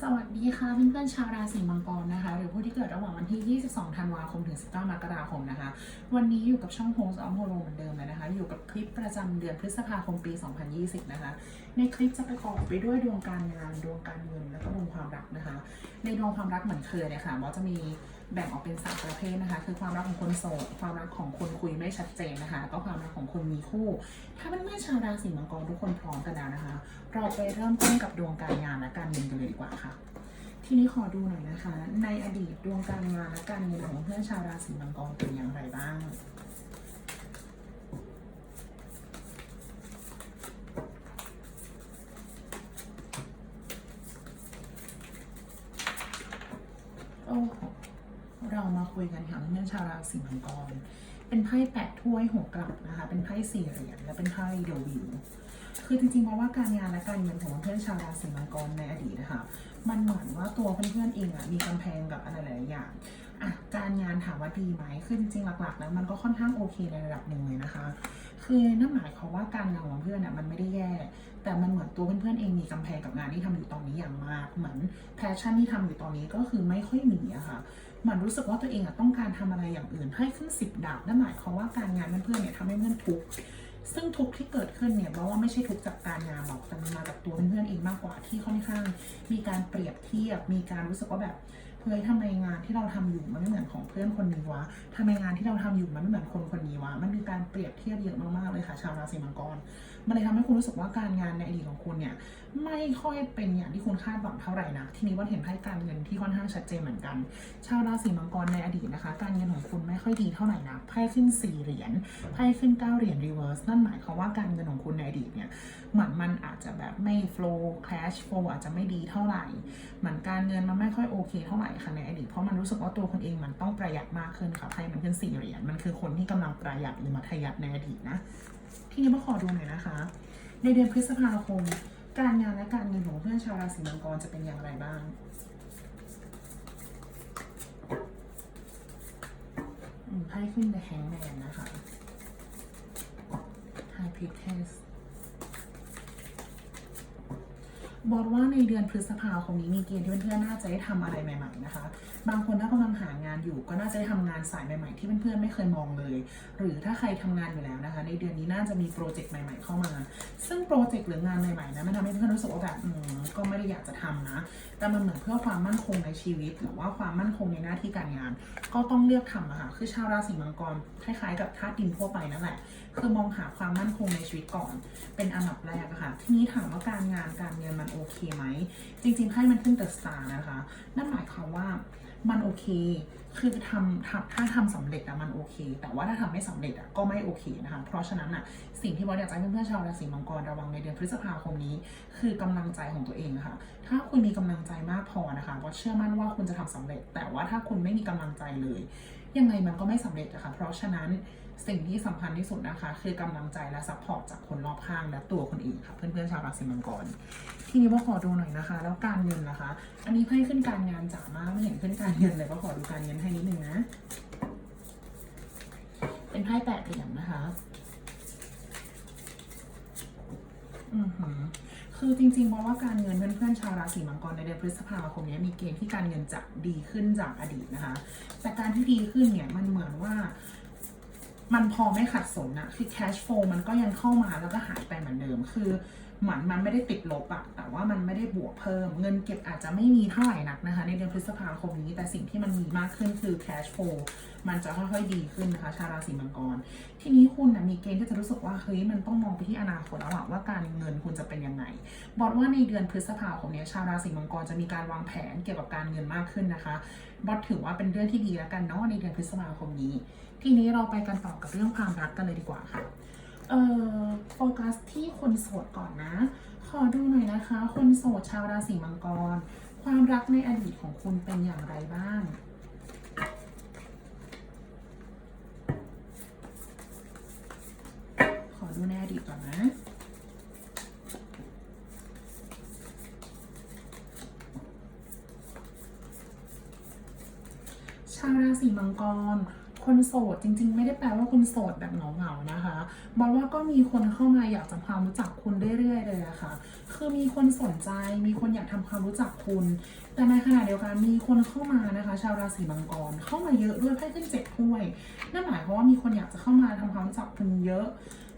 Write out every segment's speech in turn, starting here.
สวัสดีค่ะเพื่อนๆชาวราศีมังกรนะคะ หรือผู้ที่เกิดระหว่างวันที่ 22 ธันวาคมถึง 19 มกราคมนะคะ วันนี้อยู่กับช่องโฮสออมโฮโลเหมือนเดิมเลยนะคะ อยู่กับคลิปประจำเดือนพฤษภาคมปี 2020 นะคะ ในคลิปจะประกอบไปด้วยดวงการงานดวงการเงินแล้วก็ดวงความรักนะคะ ในดวงความรักเหมือนเคยเลยค่ะบอสจะมี แบ่งออกเป็นสามประเภทนะคะ คือความรักของคนโสด ความรักของคนคุยไม่ชัดเจนนะคะ ก็ความรักของคนมีคู่ ถ้าเพื่อนๆชาวราศีมังกรทุกคนพร้อมกันแล้วนะคะ เราไปเริ่มต้นกับดวงการงานและการเงินกันเลยดีกว่าค่ะ ทีนี้ขอดูหน่อยนะคะ ในอดีตดวงการงานและการเงินของเพื่อนชาวราศีมังกรเป็นอย่างไรบ้าง โอ้โห เรามาคุยกันค่ะเพื่อนชาวราศีมังกร เป็นไพ่แปดถ้วยหกกลับนะคะ เป็นไพ่สี่เหรียญและเป็นไพ่เดวิวคือจริงๆเพราะว่าการงานและการเงินของเพื่อนชาวราศีมังกรในอดีตนะคะ มันเหมือนว่าตัวเพื่อนๆเองอะมีกำแพงกับอะไรหลายอย่างอะการงานถามว่าดีไหมคือจริงๆหลักๆแล้วมันก็ค่อนข้างโอเคในระดับหนึ่งเลยนะคะ คือนั่นหมายความว่าการงานของเพื่อนเนี่ยมันไม่ได้แย่ แต่มันเหมือนตัวเพื่อนๆเองมีกำแพงกับงานที่ทำอยู่ตอนนี้อย่างมาก เหมือนแพชชั่นที่ทำอยู่ตอนนี้ก็คือไม่ค่อยมีอะค่ะ หมือนรู้สึกว่าตัวเองอะต้องการทำอะไรอย่างอื่นให้ขึ้นสิบดาบนั่นหมายความว่าการงานเพื่อนๆเนี่ยทำให้เพื่อนทุกข์ซึ่งทุกที่เกิดขึ้นเนี่ยบอกว่าไม่ใช่ทุกจากการงานหรอกแต่มันมาจากตัวเพื่อนๆเองมากกว่าที่ค่อนข้าง มีการเปรียบเทียบ มีการรู้สึกว่าแบบเฮ้ยทำไมงานที่เราทำอยู่มันไม่เหมือนของเพื่อนคนนี้วะทำไมงานที่เราทำอยู่มันไม่เหมือนคนคนนี้วะ มันมีการเปรียบเทียบเยอะมากๆเลยค่ะ ชาวราศีมังกร มันเลยทำให้คุณรู้สึกว่าการงานในอดีตของคุณเนี่ยไม่ค่อยเป็นอย่างที่คุณคาดหวังเท่าไหร่นะทีนี้ว่าเห็นไพ่การเงินที่ค่อนข้างชัดเจนเหมือนกัน ชาวราศีมังกรในอดีตนะคะ การเงินของคุณไม่ค่อยดีเท่าไหร่นะไพ่ขึ้นสี่เหรียญไพ่ขึ้นเก้าเหรียญรีเวิร์สนั่นหมายความว่าการเงินของคุณในอดีตเนี่ยเหมือนมันอาจจะแบบไม่ flow cash flow อาจจะไม่ดีเท่าไหร่เหมือนการเงินมันไม่ค่อยโอเคเท่าไหร่ค่ะในอดีตเพราะมันรู้สึกว่าตัวคนเองมันต้องประหยัดมากขึ้นค่ะไพ่มันขึ้นสี่เหรียญมันคือคนที่กำลังประหยัดหรือมัธยัสถ์ในอดีตนะ ทีนี้มาขอดูหน่อยนะคะ ในเดือนพฤษภาคม การงานและการเงินของเพื่อนชาวราศีมังกรจะเป็นอย่างไรบ้างไพ่ขึ้น The Hangman นะคะ High Priestess บอกว่าในเดือนพฤษภาคมนี้มีเกณฑ์ที่เพื่อนๆน่าจะได้ทำอะไรใหม่ ๆนะคะ บางคนถ้ากำลังหางานอยู่ก็น่าจะได้ทำงานสายใหม่ ๆ ที่เพื่อนๆไม่เคยมองเลย หรือถ้าใครทำงานอยู่แล้วนะคะ ในเดือนนี้น่าจะมีโปรเจกต์ใหม่ ๆ เข้ามา ซึ่งโปรเจกต์หรืองานใหม่ๆนะมันทำให้เพื่อนรู้สึกว่าแบบอืมก็ไม่ได้อยากจะทำนะ แต่มันเหมือนเพื่อความมั่นคงในชีวิต หรือว่าความมั่นคงในหน้าที่การงาน ก็ต้องเลือกทำอะค่ะคือชาวราศีมังกรคล้ายๆ กับธาตุดินทั่วไปนั่นแหละคือมองหาความมั่นคงในชีวิตก่อน เป็นอันดับแรกอะค่ะทีนี้ถามว่าการงานการเงินมันโอเคไหม จริงๆไพ่มันขึ้นเตอร์สตาร์นะคะ นั่นหมายความว่ามันโอเค คือทำทำถ้าทำสำเร็จอะมันโอเค แต่ว่าถ้าทำไม่สำเร็จอะก็ไม่โอเคนะคะ เพราะฉะนั้นอะสิ่งที่บอสอยากจะให้เพื่อนๆชาวราศีมังกรระวังในเดือนพฤษภาคมนี้ คือกำลังใจของตัวเองะค่ะ ถ้าคุณมีกำลังใจมากพอนะคะบอสเชื่อมั่นว่าคุณจะทำสำเร็จ แต่ว่าถ้าคุณไม่มีกำลังใจเลย ยังไงมันก็ไม่สำเร็จอะค่ะเพราะฉะนั้น สิ่งที่สำคัญที่สุดนะคะ คือกำลังใจและซัพพอร์ตจากคนรอบข้างและตัวคนอื่นค่ะ เพื่อนๆชาวราศีมังกร ทีนี้ว่าขอดูหน่อยนะคะ แล้วการเงินนะคะ อันนี้ไพ่ขึ้นการงานจ๋ามากไม่เห็นขึ้นการเงินเลยก็ขอดูการเงินให้นิดนึงนะ เป็นไพ่แปดเหรียญนะคะอือหือคือจริงๆมองว่าการเงินเพื่อนๆชาวราศีมังกรในเดือนพฤษภาคมนี้มีเกณฑ์ที่การเงินจะดีขึ้นจากอดีตนะคะ แต่การที่ดีขึ้นเนี่ยมันเหมือนว่า มันพอไม่ขัดสนอะคือ cash flow มันก็ยังเข้ามาแล้วก็หายไปเหมือนเดิม คือเหมือนมันไม่ได้ติดลบอะแต่ว่ามันไม่ได้บวกเพิ่ม เงินเก็บอาจจะไม่มีเท่าไหร่นักนะคะ ในเดือนพฤษภาคมนี้ แต่สิ่งที่มันมีมากขึ้นคือ cash flow มันจะค่อยๆดีขึ้นนะคะชาวราศีมังกร ทีนี้คุณนะมีเกณฑ์ที่จะรู้สึกว่าเฮ้ยมันต้องมองไปที่อนาคตแล้วอะว่าการเงินคุณจะเป็นยังไง บอกว่าในเดือนพฤษภาคมนี้ชาวราศีมังกรจะมีการวางแผนเกี่ยวกับการเงินมากขึ้นนะคะ บอสถือว่าเป็นเรื่องที่ดีแล้วกันเนาะในเดือนพฤษภาคมนี้ ทีนี้เราไปกันต่อกับเรื่องความรักกันเลยดีกว่าค่ะ เอ่อโฟกัสที่คนโสดก่อนนะ ขอดูหน่อยนะคะ คนโสดชาวราศีมังกร ความรักในอดีตของคุณเป็นอย่างไรบ้างขอดูในอดีตก่อนนะ ชาวราศีมังกร คนโสดจริง ๆ ไม่ได้แปลว่าคุณโสดแบบเหงาๆนะคะบอกว่าก็มีคนเข้ามาอยากจะความรู้จักคุณเรื่อยๆเลยอะค่ะ คือมีคนสนใจ มีคนอยากทำความรู้จักคุณ แต่ในขณะเดียวกันมีคนเข้ามานะคะ ชาวราศีมังกรเข้ามาเยอะด้วยไพ่ขึ้นเจ็ดถ้วย นั่นหมายความว่ามีคนอยากจะเข้ามาทำความรู้จักคุณเยอะ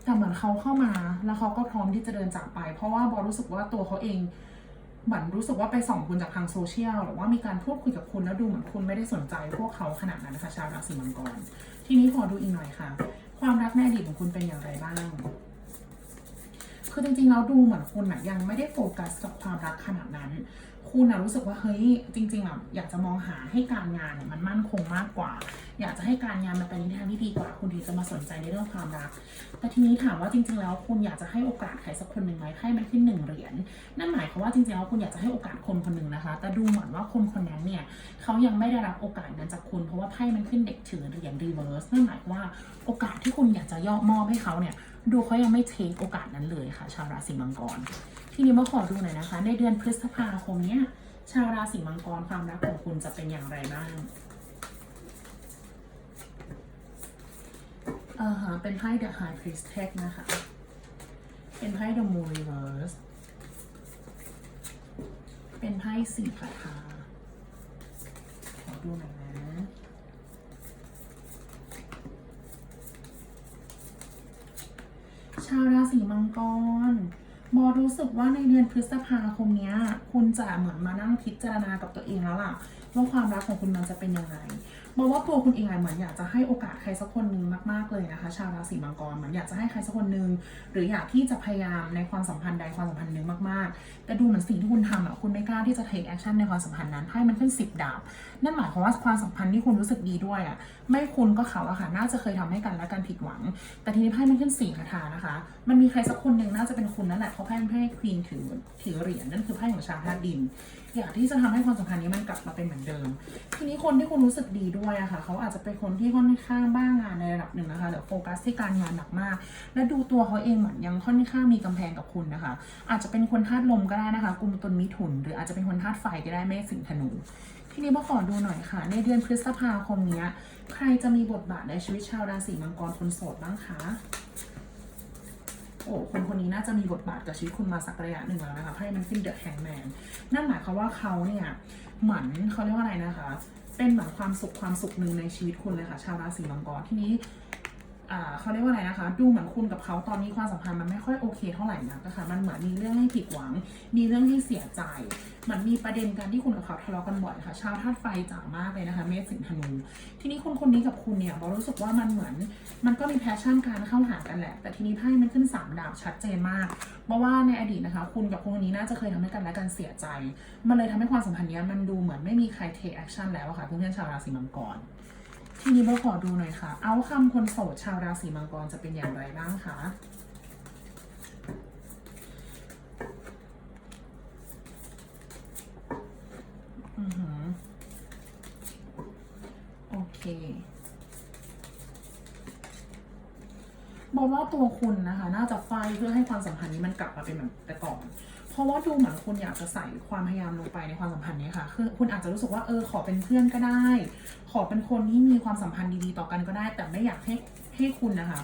แต่เหมือนเขาเข้ามาแล้วเขาก็พร้อมที่จะเดินจากไป เพราะว่าบอรู้สึกว่าตัวเขาเอง เหมือนรู้สึกว่าไปส่องคุณจากทางโซเชียลหรือว่ามีการพูดคุยกับคุณแล้วดูเหมือนคุณไม่ได้สนใจพวกเขาขนาดนั้นนะคะชาวราศีมังกร ทีนี้ขอดูอีกหน่อยค่ะ ความรักในอดีตของคุณเป็นอย่างไรบ้าง คือจริงๆแล้วดูเหมือนคุณอะยังไม่ได้โฟกัสกับความรักขนาดนั้น คุณอะรู้สึกว่าเฮ้ยจริงๆอะอยากจะมองหาให้การงานเนี่ยมันมั่นคงมากกว่า อยากจะให้การงานมันไปในทางที่ดีกว่า คุณถึงจะมาสนใจในเรื่องความรัก แต่ทีนี้ถามว่าจริงๆแล้วคุณอยากจะให้โอกาสใครสักคนหนึ่งไหมให้มันขึ้นหนึ่งเหรียญนั่นหมายความว่าจริงๆแล้วคุณอยากจะให้โอกาสคนคนหนึ่งนะคะ แต่ดูเหมือนว่าคนคนนั้นเนี่ยเขายังไม่ได้รับโอกาสนั้นจากคุณเพราะว่าไพ่มันขึ้นเด็กถือเหรียญรีเวิร์สนั่นหมายความว่าโอกาสที่คุณอยากจะย่อมอบให้เขาเนี่ย ดูเขายังไม่เทคโอกาสนั้นเลยค่ะ ชาวราศีมังกร ทีนี้มาขอดูหน่อยนะคะ ในเดือนพฤษภาคมเนี้ยชาวราศีมังกรความรักของคุณจะเป็นอย่างไรบ้างเออฮะเป็นไพ่ The High Priestess นะคะ เป็นไพ่ The Moon Reverse เป็นไพ่สี่คาถาขอดูหน่อย สีมังกรบอรู้สึกว่าในเดือนพฤษภาคมนี้คุณจะเหมือนมานั่งพิจารณากับตัวเองแล้วล่ะว่าความรักของคุณมันจะเป็นยังไง บอกว่าตัวคุณเองอะเหมือนอยากจะให้โอกาสใครสักคนหนึ่งมาก ๆเลยนะคะ ชาวราศีมังกรเหมือนอยากจะให้ใครสักคนหนึ่งหรืออยากที่จะพยายามในความสัมพันธ์ใดความสัมพันธ์หนึ่งมากๆ แต่ดูเหมือนสิ่งที่คุณทำอะคุณไม่กล้าที่จะ take action ในความสัมพันธ์นั้นไพ่มันขึ้นสิบดาบนั่นหมายความว่าความสัมพันธ์ที่คุณรู้สึกดีด้วยอะไม่คุณก็เขาอะค่ะน่าจะเคยทำให้กันและกันผิดหวัง แต่ทีนี้ไพ่มันขึ้นสี่คาถานะคะ มันมีใครสักคนหนึ่งน่าจะเป็นคุณนั่นแหละเพราะไพ่ไพ่ควีนถือถือเหรียญนั่นคือไพ่ของชาวธาตุดิน อยากที่จะทำให้ความสัมพันธ์นี้มันกลับมาเป็นเหมือนเดิม ทีนี้คนที่คุณรู้สึกดีด้วยอะค่ะเขาอาจจะเป็นคนที่ค่อนข้างบ้างงานในระดับหนึ่งนะคะแต่โฟกัสที่การงานหนักมาก และดูตัวเขาเองเหมือนยังค่อนข้างมีกำแพงกับคุณนะคะ อาจจะเป็นคนธาตุลมก็ได้นะคะกุมตุลมิถุน หรืออาจจะเป็นคนธาตุไฟก็ได้เมษสิงห์ธนูทีนี้มาขอดูหน่อยค่ะ ในเดือนพฤษภาคมนี้ใครจะมีบทบาทในชีวิตชาวราศีมังกรคนโสดบ้างคะโอ้คนคนนี้น่าจะมีบทบาทกับชีวิตคุณมาสักระยะหนึ่งแล้วนะคะไพ่มันขึ้นเดอะแฮงแมนนั่นหมายความว่าเขาเนี่ยเหมือนเขาเรียกว่าอะไรนะคะ เป็นเหมือนความสุขความสุขหนึ่งในชีวิตคุณเลยค่ะ ชาวราศีมังกรที่นี้ อ่าเขาเรียกว่าอะไรนะคะ ดูเหมือนคุณกับเขาตอนนี้ความสัมพันธ์มันไม่ค่อยโอเคเท่าไหร่นักนะคะ มันเหมือนมีเรื่องให้ผิดหวัง มีเรื่องที่เสียใจ มันมีประเด็นการที่คุณกับเขาทะเลาะกันบ่อยค่ะ ชาวธาตุไฟจ๋ามากเลยนะคะ เมษสิงห์ธนู ทีนี้คนคนนี้กับคุณเนี่ยบอรู้สึกว่ามันเหมือน มันก็มีแพชชั่นการเข้าหากันแหละ แต่ทีนี้ไพ่มันขึ้นสามดาบชัดเจนมาก เพราะว่าในอดีตนะคะ คุณกับคนคนนี้น่าจะเคยทำให้กันและกันเสียใจ มันเลยทำให้ความสัมพันธ์เนี้ยมันดูเหมือนไม่มีใครเทคแอคชั่นแล้วอะค่ะเพื่อนๆชาวราศีมังกร ทีนี้โบขอดูหน่อยค่ะ เอาคำคนโสดชาวราศีมังกรจะเป็นอย่างไรบ้างคะอือหือโอเคบอกว่าตัวคุณนะคะ น่าจะไฟเพื่อให้ความสัมพันธ์นี้มันกลับมาเป็นเหมือนแต่ก่อน ราะว่าดูเหมือนคุณอยากจะใส่ความพยายามลงไปในความสัมพันธ์นี้ค่ะ คือคุณอาจจะรู้สึกว่าเออขอเป็นเพื่อนก็ได้ ขอเป็นคนที่มีความสัมพันธ์ดีๆต่อกันก็ได้ แต่ไม่อยากให้ให้คุณนะคะ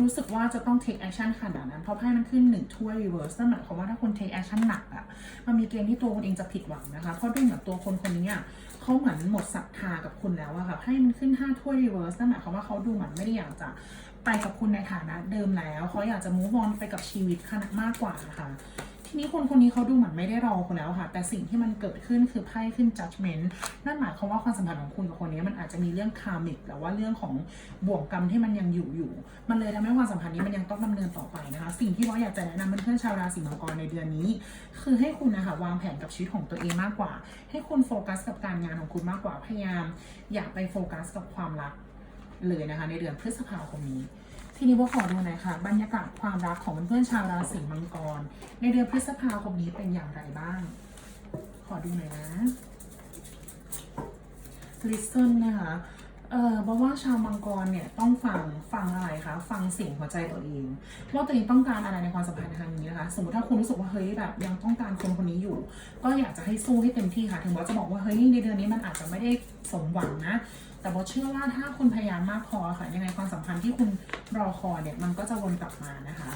รู้สึกว่าจะต้อง take action ขนาดนั้น เพราะไพ่มันขึ้นหนึ่งถ้วย reverse นั่นหมายความว่าถ้าคุณ take action หนักอะมันมีเกณฑ์ที่ตัวคุณเองจะผิดหวังนะคะ เพราะดูเหมือนตัวคนคนนี้อะเขาเหมือนหมดศรัทธากับคุณแล้วอะค่ะไพ่มันขึ้นห้าถ้วย reverse นั่นหมายความว่าเขาดูเหมือนไม่ได้อยากจะไปกับคุณในฐานะเดิมแล้ว เขาอยากจะ move on ไปกับชีวิตขนาดมากกว่าค่ะ ทีนี้คนคนนี้เขาดูเหมือนไม่ได้รอคุณแล้วค่ะ แต่สิ่งที่มันเกิดขึ้นคือไพ่ขึ้น judgment นั่นหมายความว่าความสัมพันธ์ของคุณกับคนนี้มันอาจจะมีเรื่องคาร์มิกหรือว่าเรื่องของบ่วงกรรมที่มันยังอยู่อยู่ มันเลยทำให้ความสัมพันธ์นี้มันยังต้องดำเนินต่อไปนะคะ สิ่งที่ว่าอยากจะแนะนำเพื่อนๆชาวราศีมังกรในเดือนนี้ คือให้คุณนะคะวางแผนกับชีวิตของตัวเองมากกว่า ให้คุณโฟกัสกับการงานของคุณมากกว่าพยายาม อย่าไปโฟกัสกับความรักเลยนะคะ ในเดือนพฤษภาคมนี้ ทีนี้ว่าขอดูหน่อยค่ะ บรรยากาศความรักของเพื่อนๆชาวราศีมังกร ในเดือนพฤษภาคมนี้เป็นอย่างไรบ้าง ขอดูหน่อยนะ listen นะคะ เอ่อบอกว่าชาวมังกรเนี่ยต้องฟัง ฟังอะไรคะ ฟังเสียงหัวใจตัวเอง ว่าตัวเองต้องการอะไรในความสัมพันธ์ครั้งนี้นะคะ สมมติถ้าคุณรู้สึกว่าเฮ้ยแบบยังต้องการคนคนนี้อยู่ ก็อยากจะให้สู้ให้เต็มที่ค่ะ ถึงว่าจะบอกว่าเฮ้ยในเดือนนี้มันอาจจะไม่ได้สมหวังนะ แต่โบเชื่อว่าถ้าคุณพยายามมากพอค่ะ ยังไงความสัมพันธ์ที่คุณรอคอยเนี่ยมันก็จะวนกลับมานะคะ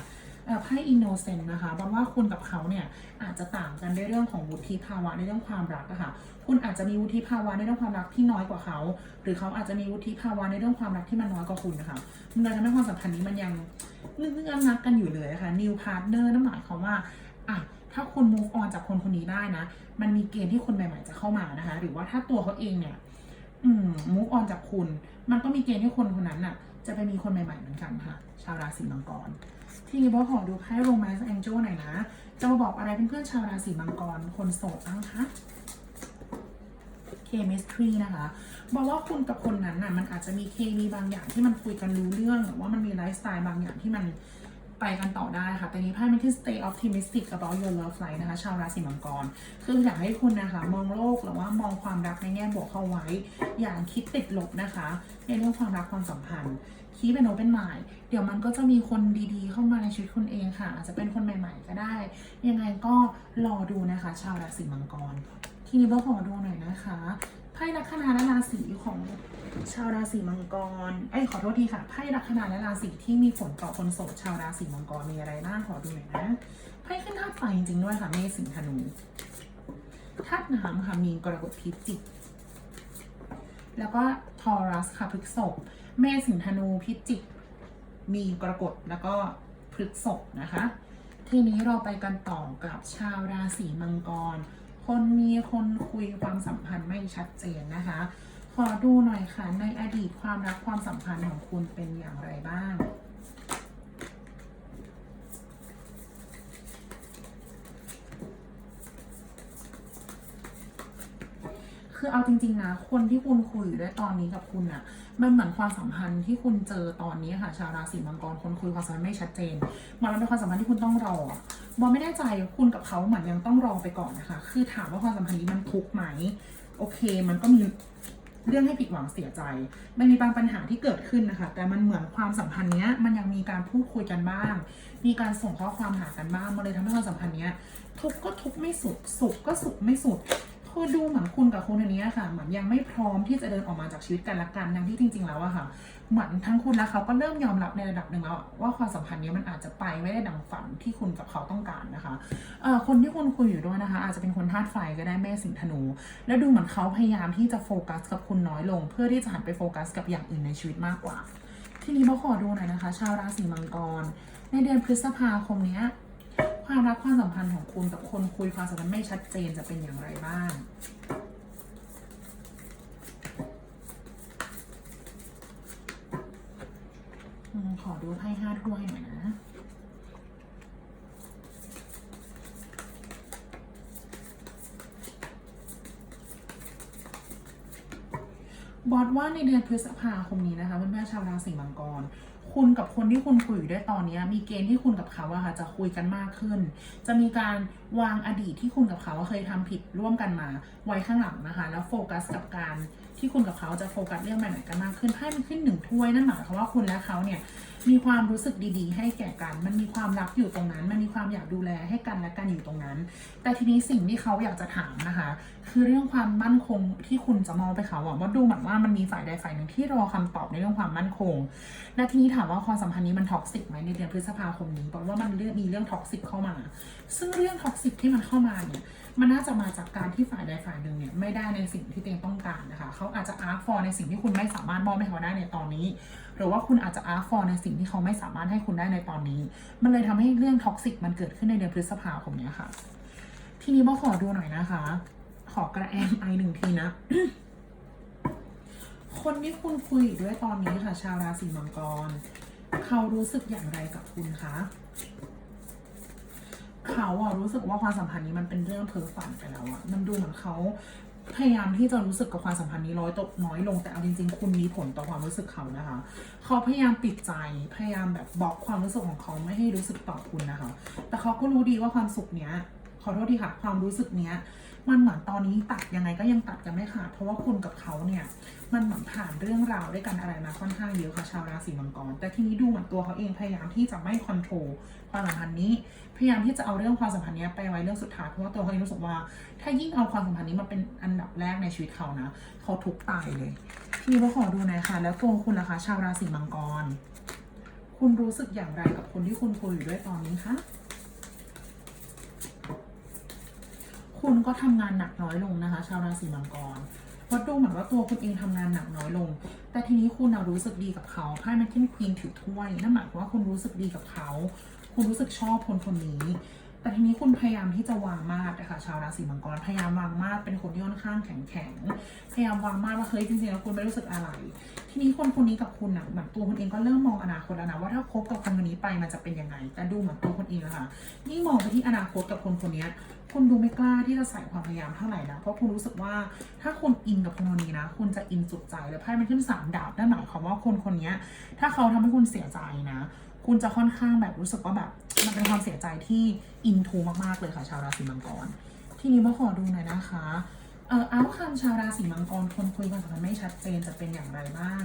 ไพ่อินโนเซนต์นะคะบอกว่าคุณกับเขาเนี่ยอาจจะต่างกันในเรื่องของวุฒิภาวะในเรื่องความรักอะค่ะ คุณอาจจะมีวุฒิภาวะในเรื่องความรักที่น้อยกว่าเขา หรือเขาอาจจะมีวุฒิภาวะในเรื่องความรักที่มันน้อยกว่าคุณนะคะมันเลยทำให้ความสัมพันธ์นี้มันยังเรื่องนักกันอยู่เลยค่ะ new partner นั่นหมายความว่าอะถ้าคุณ move on จากคนคนนี้ได้นะ มันมีเกณฑ์ที่คนใหม่ ๆ จะเข้ามานะคะ หรือว่าถ้าตัวเขาเองเนี่ยอืม move on จากคุณ มันก็มีเกณฑ์ที่คนคนนั้นน่ะ จะไปมีคนใหม่ ๆ เหมือนกันค่ะ ชาวราศีมังกร ทีนี้บอขอดูไพ่ romance angel หน่อยนะ จะมาบอกอะไรเพื่อนๆชาวราศีมังกรคนโสดบ้างคะ chemistry นะคะบอกว่าคุณกับคนนั้นน่ะมันอาจจะมีเคมีบางอย่างที่มันคุยกันรู้เรื่องหรือว่ามันมีไลฟ์สไตล์บางอย่างที่มันไปกันต่อได้ค่ะแต่นี้ไพ่มันที่ stay optimistic about your love life นะคะ ชาวราศีมังกร คืออยากให้คุณนะคะ มองโลกหรือว่ามองความรักในแง่บวกเข้าไว้ อย่างคิดติดลบนะคะ ในเรื่องความรักความสัมพันธ์ คีเป็นโอเป็นหมาย เดี๋ยวมันก็จะมีคนดีๆ เข้ามาในชีวิตคุณเองค่ะ อาจจะเป็นคนใหม่ ๆ ก็ได้ ยังไงก็รอดูนะคะ ชาวราศีมังกร ทีนี้เราขอดูหน่อยนะคะไพ่ลัคนาและราศีของชาวราศีมังกร เอ้ยขอโทษทีค่ะ ไพ่ลัคนาและราศีที่มีผลต่อคนโสดชาวราศีมังกรมีอะไรบ้างขอดูหน่อยนะ ไพ่ขึ้นธาตุไฟจริงๆด้วยค่ะ เมษสิงห์ธนูธาตุน้ำค่ะ มีกรกฎพิจิก แล้วก็ ทอรัสค่ะพฤกษบเมษสิงธนูพิจิก มีกรกฎแล้วก็พฤษภนะคะ ทีนี้เราไปกันต่อกับชาวราศีมังกร คนมีคนคุยความสัมพันธ์ไม่ชัดเจนนะคะ ขอดูหน่อยค่ะ ในอดีตความรักความสัมพันธ์ของคุณเป็นอย่างไรบ้าง คือเอาจริง ๆ นะ คนที่คุณคุยด้วยตอนนี้กับคุณอะมันเหมือนความสัมพันธ์ที่คุณเจอตอนนี้ค่ะ ชาวราศีมังกรคนคุยความสัมพันธ์ไม่ชัดเจนมันเป็นความสัมพันธ์ที่คุณต้องรอบอลไม่แน่ใจคุณกับเขาเหมือนยังต้องรอไปก่อนนะคะ คือถามว่าความสัมพันธ์นี้มันทุกข์ไหม โอเค มันก็มีเรื่องให้ผิดหวังเสียใจ มันมีบางปัญหาที่เกิดขึ้นนะคะ แต่มันเหมือนความสัมพันธ์เนี้ย มันยังมีการพูดคุยกันบ้าง มีการส่งข้อความหากันบ้าง มันเลยทำให้ความสัมพันธ์เนี้ยทุกก็ทุกไม่สุด สุขก็สุขไม่สุด คือดูเหมือนคุณกับคนคนนี้ค่ะเหมือนยังไม่พร้อมที่จะเดินออกมาจากชีวิตกันละกันทั้งที่จริง ๆ แล้วอะค่ะ เหมือนทั้งคุณและเขาก็เริ่มยอมรับในระดับหนึ่งแล้วว่าความสัมพันธ์นี้มันอาจจะไปไม่ได้ดังฝันที่คุณกับเขาต้องการนะคะเอ่อคนที่คุณคุยอยู่ด้วยนะคะ อาจจะเป็นคนธาตุไฟก็ได้แม่สิงธนู แล้วดูเหมือนเขาพยายามที่จะโฟกัสกับคุณน้อยลง เพื่อที่จะหันไปโฟกัสกับอย่างอื่นในชีวิตมากกว่า ทีนี้มาขอดูหน่อยนะคะ ชาวราศีมังกร ในเดือนพฤษภาคมนี้ ความรักความสัมพันธ์ของคุณกับคนคุยความสัมพันธ์ไม่ชัดเจนจะเป็นอย่างไรบ้างขอดูไพ่ห้าถ้วยหน่อยนะบอสว่าในเดือนพฤษภาคมนี้นะคะเพื่อนๆชาวราศีมังกร คุณกับคนที่คุณคุยอยู่ด้วยตอนนี้มีเกณฑ์ที่คุณกับเขาอะค่ะจะคุยกันมากขึ้น จะมีการวางอดีตที่คุณกับเขาเคยทำผิดร่วมกันมาไว้ข้างหลังนะคะ แล้วโฟกัสกับการที่คุณกับเขาจะโฟกัสเรื่องใหม่ๆกันมากขึ้นไพ่มันขึ้นหนึ่งถ้วยนั่นหมายความว่าคุณและเขาเนี่ย มีความรู้สึกดีๆ ให้แก่กัน มันมีความรักอยู่ตรงนั้น มันมีความอยากดูแลให้กันและกันอยู่ตรงนั้น แต่ทีนี้สิ่งที่เขาอยากจะถามนะคะ คือเรื่องความมั่นคงที่คุณจะมองไปเขาอะว่าดูเหมือนว่ามันมีฝ่ายใดฝ่ายหนึ่งที่รอคำตอบในเรื่องความมั่นคงและทีนี้ถามว่าความสัมพันธ์นี้มันท็อกซิกไหมในเดือนพฤษภาคมนี้บอกว่ามันเรื่องมีเรื่องท็อกซิกเข้ามา ซึ่งเรื่องท็อกซิกที่มันเข้ามาเนี่ย มันน่าจะมาจากการที่ฝ่ายใดฝ่ายหนึ่งเนี่ยไม่ได้ในสิ่งที่ตัวเองต้องการนะคะเขาอาจจะอาร์ฟอร์ในสิ่งที่คุณไม่สามารถมอบให้เขาได้ในตอนนี้ หรือว่าคุณอาจจะอาร์ฟอร์ในสิ่งที่เขาไม่สามารถให้คุณได้ในตอนนี้ มันเลยทำให้เรื่องท็อกซิกมันเกิดขึ้นในเดือนพฤษภาคมเนี้ยค่ะ ทีนี้มาขอดูหน่อยนะคะ ขอกระแอมไอหนึ่งทีนะคนที่คุณคุยด้วยตอนนี้ค่ะ ชาวราศีมังกร เขารู้สึกอย่างไรกับคุณคะ รู้สึกว่าความสัมพันธ์นี้มันเป็นเรื่องเพ้อฝันไปแล้วอะมันดูเหมือนเขาพยายามที่จะรู้สึกกับความสัมพันธ์นี้ร้อยตกน้อยลงแต่เอาจริง ๆ คุณมีผลต่อความรู้สึกเขานะคะ เขาพยายามปิดใจพยายามแบบบล็อกความรู้สึกของเขาไม่ให้รู้สึกต่อคุณนะคะ แต่เขาก็รู้ดีว่าความสุขเนี้ยขอโทษทีค่ะความรู้สึกเนี้ย มันเหมือนตอนนี้ตัดยังไงก็ยังตัดกันไม่ขาดเพราะว่าคุณกับเขาเนี่ย มันเหมือนผ่านเรื่องราวด้วยกันอะไรมาค่อนข้างเยอะค่ะชาวราศีมังกร แต่ทีนี้ดูเหมือนตัวเขาเองพยายามที่จะไม่คอนโทรลความสัมพันธ์นี้ พยายามที่จะเอาเรื่องความสัมพันธ์นี้ไปไว้เรื่องสุดท้ายเพราะว่าตัวเขาเองรู้สึกว่า ถ้ายิ่งเอาความสัมพันธ์นี้มาเป็นอันดับแรกในชีวิตเขานะเขาทุกข์ตายเลย ทีนี้ว่าขอดูหน่อยค่ะ แล้วตัวคุณล่ะคะ ชาวราศีมังกร คุณรู้สึกอย่างไรกับคนที่คุณคุยอยู่ด้วยตอนนี้คะ คุณก็ทำงานหนักน้อยลงนะคะ ชาวราศีมังกรเพราะดูเหมือนว่าตัวคุณเองทำงานหนักน้อยลง แต่ทีนี้คุณรู้สึกดีกับเขาไพ่มันขึ้นควีนถือถ้วยนั่นหมายความว่าคุณรู้สึกดีกับเขา คุณรู้สึกชอบคนคนนี้ แต่ทีนี้คุณพยายามที่จะวางมาดนะคะชาวราศีมังกรพยายามวางมาดเป็นคนที่ค่อนข้างแข็งแข็งพยายามวางมาดว่าเฮ้ยจริงๆแล้วคุณไม่รู้สึกอะไร ทีนี้คนคนนี้กับคุณอะเหมือนตัวคุณเองก็เริ่มมองอนาคตแล้วนะว่าถ้าคบกับคนคนนี้ไปมันจะเป็นยังไง แต่ดูเหมือนตัวคุณเองอะค่ะยิ่งมองไปที่อนาคตกับคนคนนี้คุณดูไม่กล้าที่จะใส่ความพยายามเท่าไหร่นะเพราะคุณรู้สึกว่าถ้าคุณอินกับคนคนนี้นะคุณจะอินสุดใจเลยไพ่มันขึ้นสามดาบนั่นหมายความว่าคนคนนี้ถ้าเขาทำให้คุณเสียใจนะ คุณจะค่อนข้างแบบรู้สึกว่าแบบมันเป็นความเสียใจที่อินทูมากๆเลยค่ะ ชาวราศีมังกร ทีนี้มาขอดูหน่อยนะคะเอ่อเอาคำชาวราศีมังกรคนคุยกันสัมพันธ์ไม่ชัดเจนจะเป็นอย่างไรบ้าง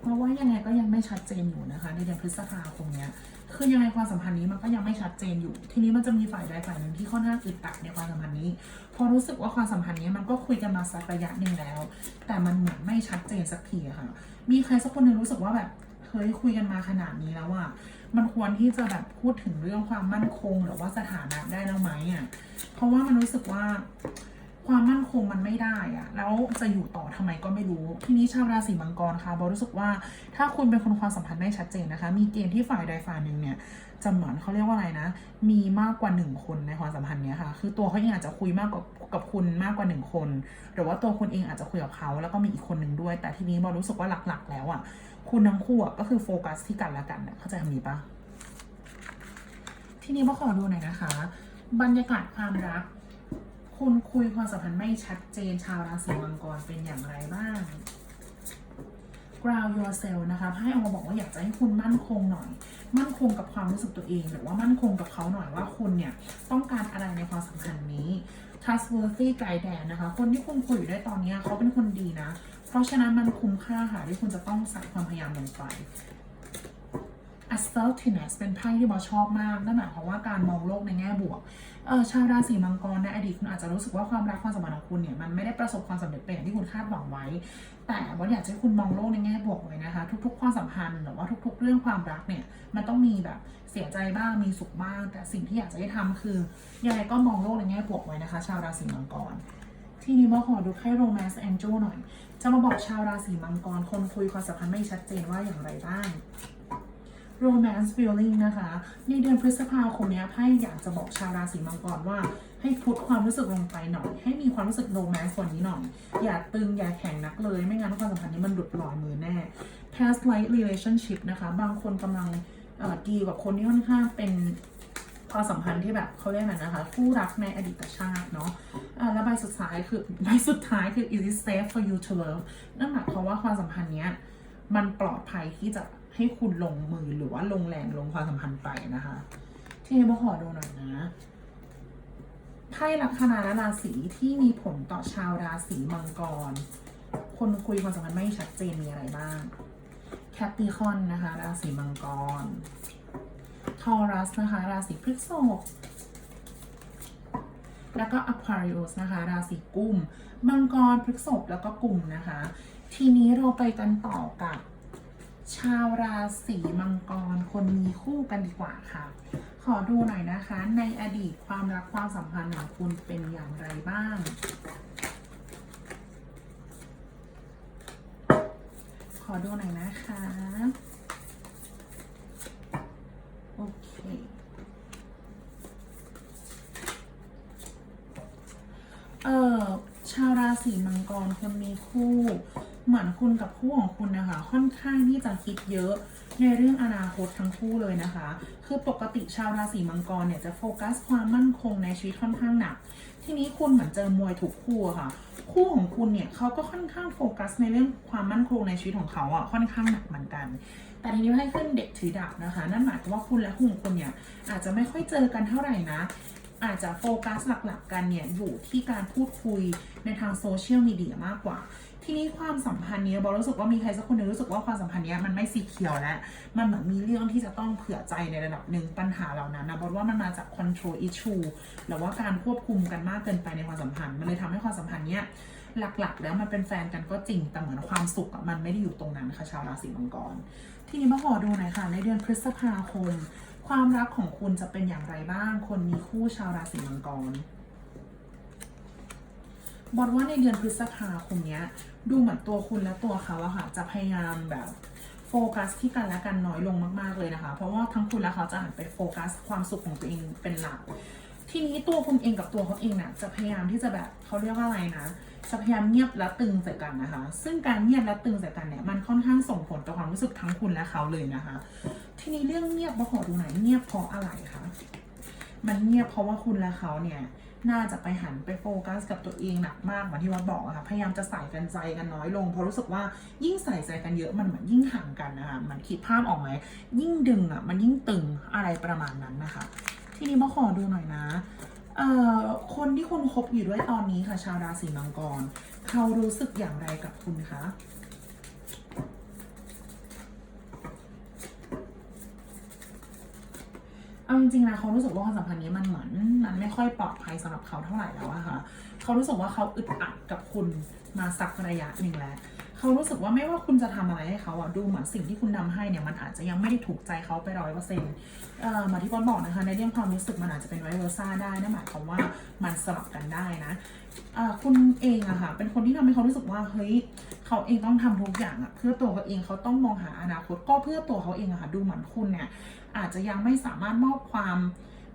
เพราะว่ายังไงก็ยังไม่ชัดเจนอยู่นะคะ ในเดือนพฤษภาคมเนี้ยคือยังไงความสัมพันธ์นี้มันก็ยังไม่ชัดเจนอยู่ ทีนี้มันจะมีฝ่ายใดฝ่ายหนึ่งที่ค่อนข้างอึดอัดในความสัมพันธ์นี้ พอรู้สึกว่าความสัมพันธ์นี้มันก็คุยกันมาสักระยะหนึ่งแล้ว แต่มันเหมือนไม่ชัดเจนสักทีค่ะ มีใครสักคนหนึ่งรู้สึกว่าแบบ เฮ้ยคุยกันมาขนาดนี้แล้วอะมันควรที่จะแบบพูดถึงเรื่องความมั่นคงหรือว่าสถานะได้แล้วไหมอะเพราะว่ามันรู้สึกว่าความมั่นคงมันไม่ได้อะแล้วจะอยู่ต่อทำไมก็ไม่รู้ ทีนี้ชาวราศีมังกรค่ะบอรู้สึกว่าถ้าคุณเป็นคนความสัมพันธ์ไม่ชัดเจนนะคะ มีเกณฑ์ที่ฝ่ายใดฝ่ายหนึ่งเนี่ย จะเหมือนเขาเรียกว่าอะไรนะ มีมากกว่าหนึ่งคนในความสัมพันธ์เนี้ยค่ะ คือตัวเขาเองอาจจะคุยมากกว่ากับคุณมากกว่าหนึ่งคน หรือว่าตัวคุณเองอาจจะคุยกับเขาแล้วก็มีอีกคนหนึ่งด้วย แต่ทีนี้บอรู้สึกว่าหลักๆ แล้วอะ คุณทั้งคู่อะก็คือโฟกัสที่กันและกันเนี่ยเข้าใจคำนี้ปะทีนี้มาขอดูหน่อยนะคะ บรรยากาศความรัก คุณคุยความสัมพันธ์ไม่ชัดเจนชาวราศีมังกรเป็นอย่างไรบ้าง ground yourself นะคะให้ออกมาบอกว่าอยากจะให้คุณมั่นคงหน่อย มั่นคงกับความรู้สึกตัวเอง หรือว่ามั่นคงกับเขาหน่อยว่าคุณเนี่ยต้องการอะไรในความสัมพันธ์นี้ trustworthy guide นะคะ คนที่คุณคุยอยู่ได้ตอนนี้เขาเป็นคนดีนะ เพราะฉะนั้นมันคุ้มค่าค่ะที่คุณจะต้องใส่ความพยายามลงไป assertiveness เป็นไพ่ที่บอชอบมากนั่นหมายความว่าการมองโลกในแง่บวกเออชาวราศีมังกรในอดีตคุณอาจจะรู้สึกว่าความรักความสัมพันธ์ของคุณเนี่ยมันไม่ได้ประสบความสำเร็จไปอย่างที่คุณคาดหวังไว้ แต่บออยากจะให้คุณมองโลกในแง่บวกไว้นะคะ ทุก ๆ ความสัมพันธ์หรือว่าทุก ๆ เรื่องความรักเนี่ยมันต้องมีแบบเสียใจบ้างมีสุขบ้าง แต่สิ่งที่อยากจะให้ทำคือยังไงก็มองโลกในแง่บวกไว้นะคะ ชาวราศีมังกรทีนี้บอขอดูไพ่ romance angel หน่อย จะมาบอกชาวราศีมังกรคนคุยความสัมพันธ์ไม่ชัดเจนว่าอย่างไรบ้าง romance feeling นะคะ ในเดือนพฤษภาคมนี้ไพ่อยากจะบอกชาวราศีมังกรว่า ให้พุทความรู้สึกลงไปหน่อย ให้มีความรู้สึก romance กว่านี้หน่อย อย่าตึงอย่าแข็งนักเลย ไม่งั้นความสัมพันธ์นี้มันหลุดลอยมือแน่ past life relationship นะคะ บางคนกำลังดีกับคนที่ค่อนข้างเป็นความสัมพันธ์ที่แบบเขาเรียกอะไรนะคะ คู่รักในอดีตชาติเนาะแล้วใบสุดท้ายคือใบสุดท้ายคือ is it safe for you to love นั่นหมายความว่าความสัมพันธ์เนี้ยมันปลอดภัยที่จะ ให้คุณลงมือหรือว่าลงแรงลงความสัมพันธ์ไปนะคะทีนี้มาขอดูหน่อยนะไพ่ลัคนาและราศีที่มีผลต่อชาวราศีมังกร คนคุยความสัมพันธ์ไม่ชัดเจนมีอะไรบ้าง แคปติคอนนะคะ ราศีมังกร ทอรัสนะคะ ราศีพฤษภแล้วก็ Aquarius นะคะ ราศีกุมมังกรพฤษภแล้วก็กุมนะคะ ทีนี้เราไปกันต่อกับ ชาวราศีมังกรคนมีคู่กันดีกว่าค่ะ ขอดูหน่อยนะคะ ในอดีตความรักความสัมพันธ์ของคุณเป็นอย่างไรบ้าง ขอดูหน่อยนะคะ โอเค เออชาวราศีมังกรคนมีคู่ เหมือนคุณกับคู่ของคุณนะคะ ค่อนข้างที่จะคิดเยอะในเรื่องอนาคตทั้งคู่เลยนะคะ คือปกติชาวราศีมังกรเนี่ยจะโฟกัสความมั่นคงในชีวิตค่อนข้างหนัก ทีนี้คุณเหมือนเจอมวยถูกคู่ค่ะ คู่ของคุณเนี่ยเขาก็ค่อนข้างโฟกัสในเรื่องความมั่นคงในชีวิตของเขาอะค่อนข้างหนักเหมือนกัน แต่ทีนี้ให้ขึ้นเด็กถือดาบนะคะ นั่นหมายความว่าคุณและคู่ของคุณเนี่ยอาจจะไม่ค่อยเจอกันเท่าไหร่นะอาจจะโฟกัสหลักๆกันเนี่ยอยู่ที่การพูดคุยในทางโซเชียลมีเดียมากกว่า ทีนี้ความสัมพันธ์เนี้ยบอลรู้สึกว่ามีใครสักคนหนึงรู้สึกว่าความสัมพันธ์เนี้ยมันไม่สีเขียวแล้ว มันเหมือนมีเรื่องที่จะต้องเผื่อใจในระดับหนึ่งปัญหาเหล่านั้นนะบอลว่ามันมาจาก control issue หรือว่าการควบคุมกันมากเกินไปในความสัมพันธ์ มันเลยทำให้ความสัมพันธ์เนี้ยหลักๆ แล้วมันเป็นแฟนกันก็จริงแต่เหมือนความสุขอะมันไม่ได้อยู่ตรงนั้นค่ะชาวราศีมังกร ทีนี้มาขอดูหน่อยค่ะในเดือนพฤษภาคม ความรักของคุณจะเป็นอย่างไรบ้าง คนมีคู่ชาวราศีมังกร บอลว่าในเดือนพฤษภาคมเนี้ย ดูเหมือนตัวคุณและตัวเขาอะค่ะจะพยายามแบบโฟกัสที่กันและกันน้อยลงมากๆเลยนะคะ เพราะว่าทั้งคุณและเขาจะหันไปโฟกัสความสุขของตัวเองเป็นหลัก ทีนี้ตัวคุณเองกับตัวเขาเองเนี่ยจะพยายามที่จะแบบเขาเรียกว่าอะไรนะจะพยายามเงียบและตึงใส่กันนะคะ ซึ่งการเงียบและตึงใส่กันเนี่ยมันค่อนข้างส่งผลต่อความรู้สึกทั้งคุณและเขาเลยนะคะ ทีนี้เรื่องเงียบมาขอดูหน่อยเงียบเพราะอะไรคะ มันเงียบเพราะว่าคุณและเขาเนี่ย น่าจะไปหันไปโฟกัสกับตัวเองหนักมากเหมือนที่วัดบอกอะค่ะพยายามจะใส่กันใจกันน้อยลงเพราะรู้สึกว่ายิ่งใส่ใจกันเยอะมันเหมือนยิ่งห่างกันนะคะมันคิดภาพออกไหมยิ่งดึงอะมันยิ่งตึงอะไรประมาณนั้นนะคะ ทีนี้มาขอดูหน่อยนะเอ่อคนที่คุณคบอยู่ด้วยตอนนี้ค่ะ ชาวราศีมังกร เขารู้สึกอย่างไรกับคุณคะ เอาจริงๆนะเขารู้สึกว่าความสัมพันธ์นี้มันเหมือนมันไม่ค่อยปลอดภัยสำหรับเขาเท่าไหร่แล้วอะค่ะเขารู้สึกว่าเขาอึดอัดกับคุณมาสักระยะหนึ่งแล้ว เขารู้สึกว่าไม่ว่าคุณจะทำอะไรให้เขาอะดูเหมือนสิ่งที่คุณนำให้เนี่ยมันอาจจะยังไม่ได้ถูกใจเขาไปร้อยเปอร์เซ็นต์มาที่บอลบอกนะคะ ในเรื่องความรู้สึกมันอาจจะเป็นไวเวอร์ซ่าได้นั่นหมายความว่ามันสลับกันได้นะเอ่อคุณเองอะค่ะเป็นคนที่ทำให้เขารู้สึกว่าเฮ้ยเขาเองต้องทำทุกอย่างอะเพื่อตัวเขาเองเขาต้องมองหาอนาคตก็เพื่อตัวเขาเองอะค่ะดูเหมือนคุณเนี่ยอาจจะยังไม่สามารถมอบความ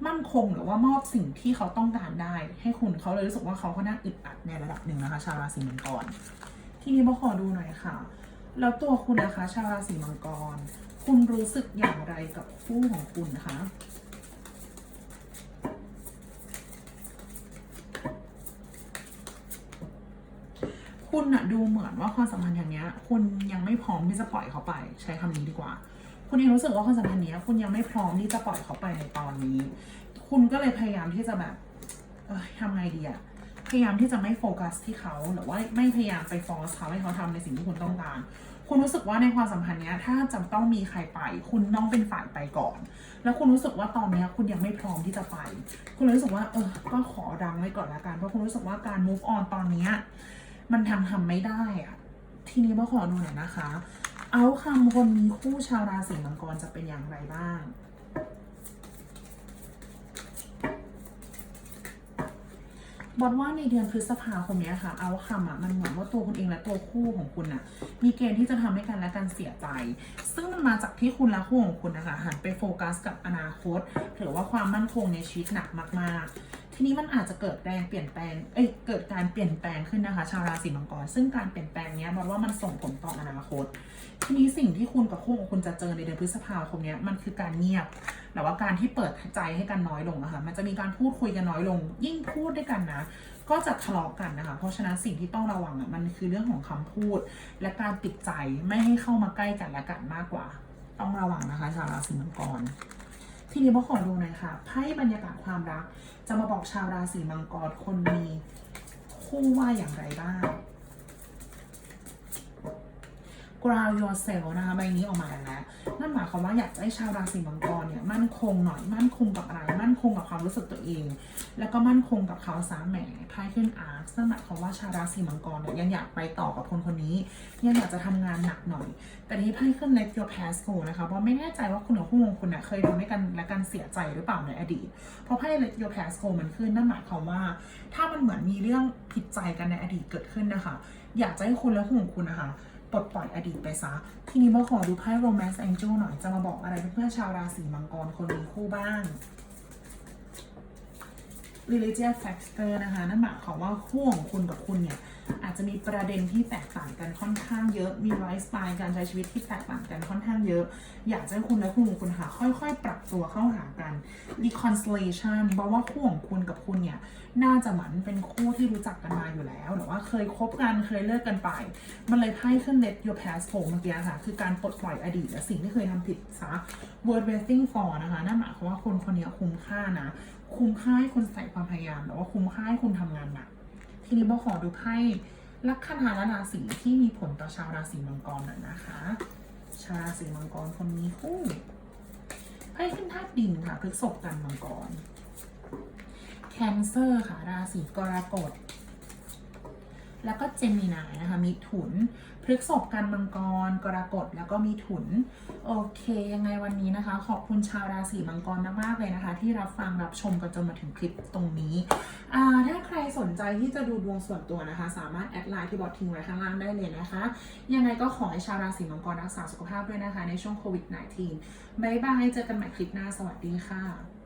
มั่นคงหรือว่ามอบสิ่งที่เขาต้องการได้ ให้คุณเขาเลยรู้สึกว่าเขาค่อนข้างอึดอัดในระดับหนึ่งนะคะ ชาวราศีมังกร ทีนี้มาขอดูหน่อยค่ะ แล้วตัวคุณนะคะชาวราศีมังกร คุณรู้สึกอย่างไรกับคู่ของคุณคะคุณอะดูเหมือนว่าความสัมพันธ์อย่างเนี้ย คุณยังไม่พร้อมที่จะปล่อยเขาไป ใช้คำนี้ดีกว่า คุณเองรู้สึกว่าความสัมพันธ์เนี้ย คุณยังไม่พร้อมที่จะปล่อยเขาไปในตอนนี้ คุณก็เลยพยายามที่จะแบบเอ้ยทำไงดีอะ พยายามที่จะไม่โฟกัสที่เขาหรือว่าไม่พยายามไปฟอสเขาให้เขาทำในสิ่งที่คุณต้องการ คุณรู้สึกว่าในความสัมพันธ์เนี้ยถ้าจะต้องมีใครไป คุณต้องเป็นฝ่ายไปก่อน แล้วคุณรู้สึกว่าตอนนี้คุณยังไม่พร้อมที่จะไป คุณเลยรู้สึกว่าเออก็ขอดังไว้ก่อนละกันเพราะคุณรู้สึกว่าการ move on ตอนนี้มันทำทำไม่ได้อะทีนี้มาขอดูหน่อยนะคะ เอาคำคนมีคู่ชาวราศีมังกรจะเป็นอย่างไรบ้าง บอลว่าในเดือนพฤษภาคมเนี้ยค่ะ เอาคำอะมันเหมือนว่าตัวคุณเองและตัวคู่ของคุณอะ มีเกณฑ์ที่จะทำให้กันและกันเสียใจ ซึ่งมันมาจากที่คุณและคู่ของคุณนะคะหันไปโฟกัสกับอนาคตหรือว่าความมั่นคงในชีวิตหนักมาก ๆ ทีนี้มันอาจจะเกิดแรงเปลี่ยนแปลง เอ้ย เกิดการเปลี่ยนแปลงขึ้นนะคะ ชาวราศีมังกร ซึ่งการเปลี่ยนแปลงเนี้ยบอลว่ามันส่งผลต่ออนาคต ทีนี้สิ่งที่คุณกับคู่ของคุณจะเจอในเดือนพฤษภาคมเนี้ยมันคือการเงียบ แต่ว่าการที่เปิดใจให้กันน้อยลงอะคะมันจะมีการพูดคุยกันน้อยลง ยิ่งพูดด้วยกันนะ ก็จะทะเลาะกันนะคะ เพราะฉะนั้นสิ่งที่ต้องระวังอะ มันคือเรื่องของคำพูด และการปิดใจไม่ให้เข้ามาใกล้กันและกันมากกว่า ต้องระวังนะคะชาวราศีมังกร ทีนี้มาขอดูหน่อยค่ะไพ่บรรยากาศความรัก จะมาบอกชาวราศีมังกรคนมีคู่ว่าอย่างไรบ้าง ground yourself นะคะใบนี้ออกมาแล้วนะนั่นหมายความว่าอยากจะให้ชาวราศีมังกรเนี่ยมั่นคงหน่อยมั่นคงกับอะไรมั่นคงกับความรู้สึกตัวเอง แล้วก็มั่นคงกับเขาสามแหมไพ่ขึ้นอาร์คนั่นหมายความว่าชาวราศีมังกรเนี่ยยังอยากไปต่อกับคนคนนี้ ยังอยากจะทำงานหนักหน่อย แต่ที่ไพ่ขึ้น let your past go นะคะเพราะไม่แน่ใจว่าคุณกับคู่ของคุณเนี่ยเคยทำให้กันและกันเสียใจหรือเปล่าในอดีตเพราะไพ่ let your past go มันขึ้นนั่นหมายความว่า ถ้ามันเหมือนมีเรื่องผิดใจกันในอดีตเกิดขึ้นนะคะ อยากจะให้คุณและคู่ของคุณนะคะ ปลดปล่อยอดีตไปซะ ทีนี้มาขอดูไพ่ romance angel หน่อย จะมาบอกอะไรเพื่อนๆชาวราศีมังกรคนมีคู่บ้าง religious factor นะคะ นั่นหมายความว่าคู่ของคุณกับคุณเนี่ย อาจจะมีประเด็นที่แตกต่างกันค่อนข้างเยอะ มีไลฟ์สไตล์การใช้ชีวิตที่แตกต่างกันค่อนข้างเยอะ อยากให้คุณและคู่ของคุณค่ะค่อยๆ ปรับตัวเข้าหากัน reconciliation เพราะว่าคู่ของคุณกับคุณเนี่ย น่าจะเหมือนเป็นคู่ที่รู้จักกันมาอยู่แล้วหรือว่าเคยคบกันเคยเลิกกันไป มันเลยไพ่ขึ้น let your past go เมื่อกี้ค่ะ คือการปลดปล่อยอดีตและสิ่งที่เคยทำผิดซะ word waiting for นะคะนั่นหมายความว่าคนคนนี้คุ้มค่านะ คุ้มค่าให้คุณใส่ความพยายามหรือว่าคุ้มค่าให้คุณทำงานหนัก ทีนี้โบขอดูไพ่ลัคนาและราศีที่มีผลต่อชาวราศีมังกรหน่อยนะคะ ชาวราศีมังกรคนมีคู่ไพ่ขึ้นธาตุดินค่ะพฤษกันมังกร แคนเซอร์ค่ะ ราศีกรกฎแล้วก็เจมินายนะคะมีถุน พฤษภกันมังกร กรกฎแล้วก็มีถุน โอเค ยังไงวันนี้นะคะ ขอบคุณชาวราศีมังกรมากๆเลยนะคะ ที่รับฟังรับชมกันจนมาถึงคลิปตรงนี้ถ้าใครสนใจที่จะดูดวงส่วนตัวนะคะ สามารถแอดไลน์ที่บอททิ้งไว้ข้างล่างได้เลยนะคะ ยังไงก็ขอให้ชาวราศีมังกรรักษาสุขภาพด้วยนะคะ ในช่วงโควิด -19 บ๊ายบายเจอกันใหม่คลิปหน้าสวัสดีค่ะ